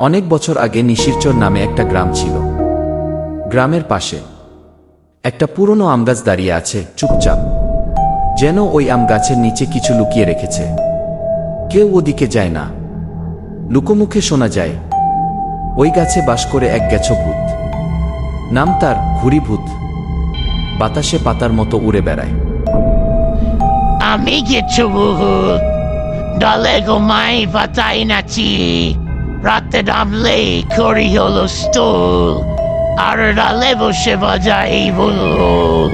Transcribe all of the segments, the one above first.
অনেক বছর আগে নিশিরচর নামে একটা গ্রাম ছিল। গ্রামের পাশে একটা পুরনো আম গাছ দাঁড়িয়ে আছে, চুপচাপ। যেন ওই আম গাছের নিচে কিছু লুকিয়ে রেখেছে। কেউ ওদিকে যায় না। লুকোমুখে শোনা যায়, ওই গাছে বাস করে এক গেছো ভূত। নাম তার ঘুড়ি ভূত। বাতাসে পাতার মতো উড়ে বেড়ায়। আমি কিছু বহুত দলে ঘুমাই পাতাই নাচি। রাতে নামলে করি হলো স্টোল আর ডালে বসে বাজাই বুলবুল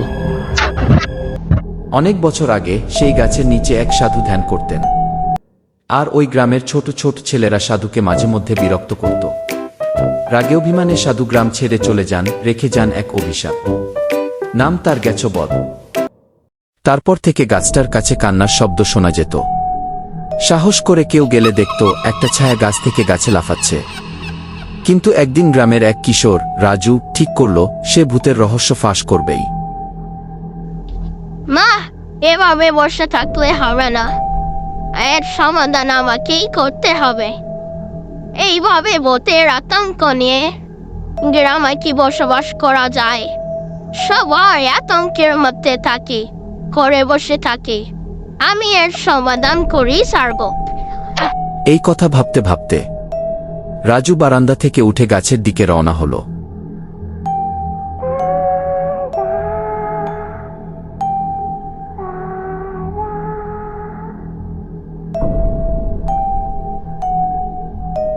অনেক বছর আগে সেই গাছের নিচে এক সাধু ধ্যান করতেন। আর ওই গ্রামের ছোট ছোট ছেলেরা সাধুকে মাঝে মধ্যে বিরক্ত করত। রাগে অভিমানে সাধু গ্রাম ছেড়ে চলে যান, রেখে যান এক অভিশাপ। নাম তার গেছো বধ তারপর থেকে গাছটার কাছে কান্নার শব্দ শোনা যেত। সাহস করে কেউ গেলে দেখত একটা ছায়া গাছ থেকে গাছে লাফাচ্ছে। কিন্তু একদিন গ্রামের এক কিশোর, রাজু, ঠিক করল, সে ভূতের রহস্য ফাঁস করবেই। মা, এভাবে বসে থাকলে হবে না। এর সমাধান আমাকেই করতে হবে। এইভাবে ভূতের আতঙ্ক নিয়ে গ্রামে কি বসবাস করা যায়? সবাই আতঙ্কের মধ্যে থাকি, করে বসে থাকি। আমি এর সমাধান করি ছাড়ব এই কথা ভাবতে ভাবতে রাজু বারান্দা থেকে উঠে গাছের দিকে রওনা হলো।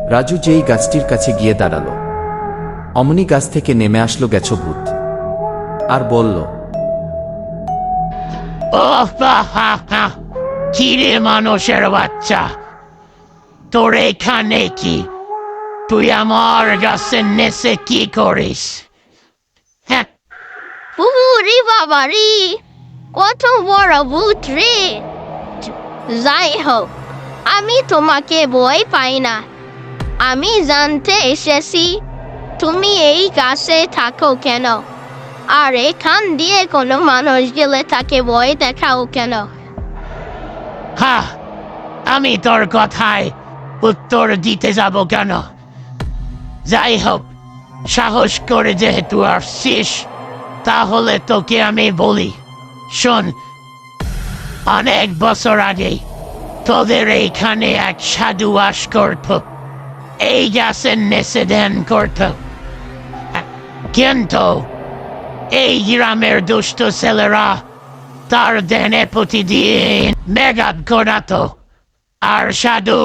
রাজু যেই গাছটির কাছে গিয়ে দাঁড়াল, অমনি গাছ থেকে নেমে আসলো গেছ ভূত আর বলল কিরে মানুষের বাচ্চা? তোর এখানে কি? তুই আমার গাছের নেচে কি করিস? হ্যাঁ। উরি বাবা রে, কত বড় ভূত রে। যাই হোক, আমি তোমাকে ভয় পাই না। আমি জানতে এসেছি, তুমি এই গাছে থাকো কেন? আর এখান দিয়ে কোনো মানুষ গেলে তাকে ভয় দেখাও কেন? হা, আমি তোর কথায় উত্তর দিতে যাব কেন? যাই হোক, সাহস করে যেহেতু আসছিস, তাহলে তোকে আমি বলি, শোন, অনেক বছর আগে তোদের এইখানে এক সাধু বাস করত। এই গাছের নেচে ধ্যান করত। কিন্তু এই গ্রামের দুষ্ট ছেলেরা তার দেনে প্রতিদিন মেঘাত ঘটাতো আর সাধু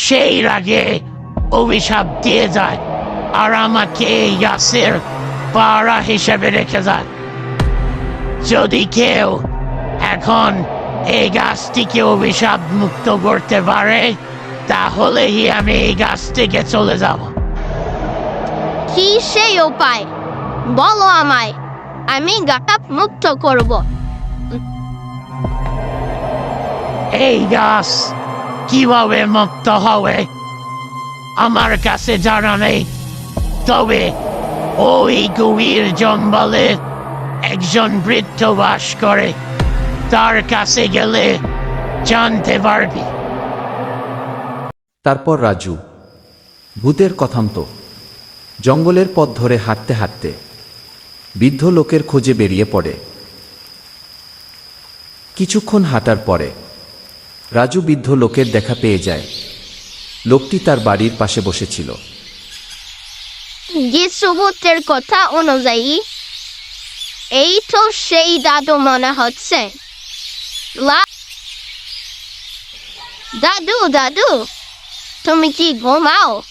সেই রাগে অভিশাপ দিয়ে যায় আর আমাকে গাছের পাড়া হিসেবে রেখে যায় যদি কেউ এখন এই গাছটিকে অভিশাপ মুক্ত করতে পারে তাহলেই আমি এই গাছ থেকে চলে যাব কি সেই উপায় বলো আমায় আমি গাটাপ মুক্ত করব। এই গাছ কীভাবে মুক্ত হবে? আমার কাছে জানা নেই। তবে ওই গভীর জঙ্গলে একজন বৃদ্ধ বাস করে। তার কাছে গেলে জানতে পারবি। তারপর রাজু ভূতের কথান্ত জঙ্গলের পথ ধরে হাঁটতে হাঁটতে বৃদ্ধ লোকের খোঁজে বেরিয়ে পড়ে। কিছুক্ষণ হাঁটার পরে, রাজু বৃদ্ধ লোকের দেখা পেয়ে যায়। লোকটি তার বাড়ির পাশে বসেছিল। যে কথা অনুযায়ী, এই তো সেই দাদু মনে হচ্ছে। দাদু দাদু, তুমি কি ঘুমাও?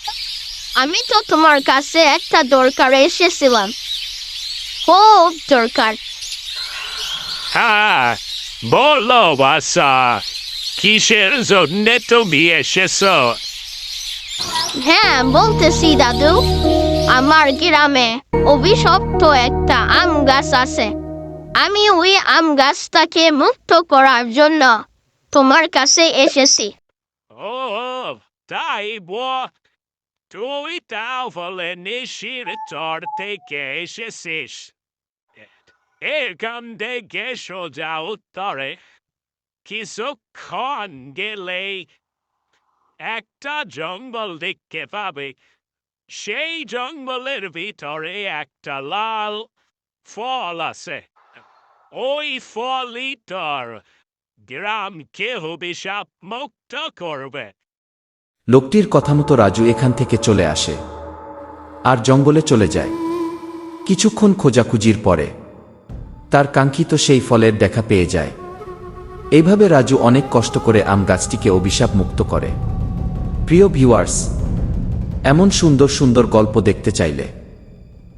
আমি তো তোমার কাছে একটা দরকার এসেছিলাম। খুব দরকার। হ্যাঁ বলো বাসা কিসের জন্য তুমি এসেছ? হ্যাঁ বলতেছি দাদু আমার গ্রামে অভিশপ্ত একটা আম গাছ আছে। আমি ওই আম গাছটাকে মুক্ত করার জন্য তোমার কাছে এসেছি। ও তাই বো তুই তাহলে নিশির চর থেকে এসেছিস। এখান থেকে সোজা উত্তরে কিছুক্ষণ গেলে একটা জঙ্গল দেখতে পাবে সেই জঙ্গলের ভিতরে একটা লাল ফল আছে ওই ফলিটার গ্রামকে অভিশাপ মুক্ত করবে লোকটির কথা মতো রাজু এখান থেকে চলে আসে, আর জঙ্গলে চলে যায়। কিছুক্ষণ খোঁজাখুঁজির পরে তার কাঙ্ক্ষিত সেই ফলের দেখা পেয়ে যায়। এইভাবে রাজু অনেক কষ্ট করে আম গাছটিকে অভিশাপ মুক্ত করে। প্রিয় ভিউয়ার্স, এমন সুন্দর সুন্দর গল্প দেখতে চাইলে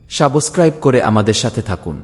সাবস্ক্রাইব করে আমাদের সাথে থাকুন।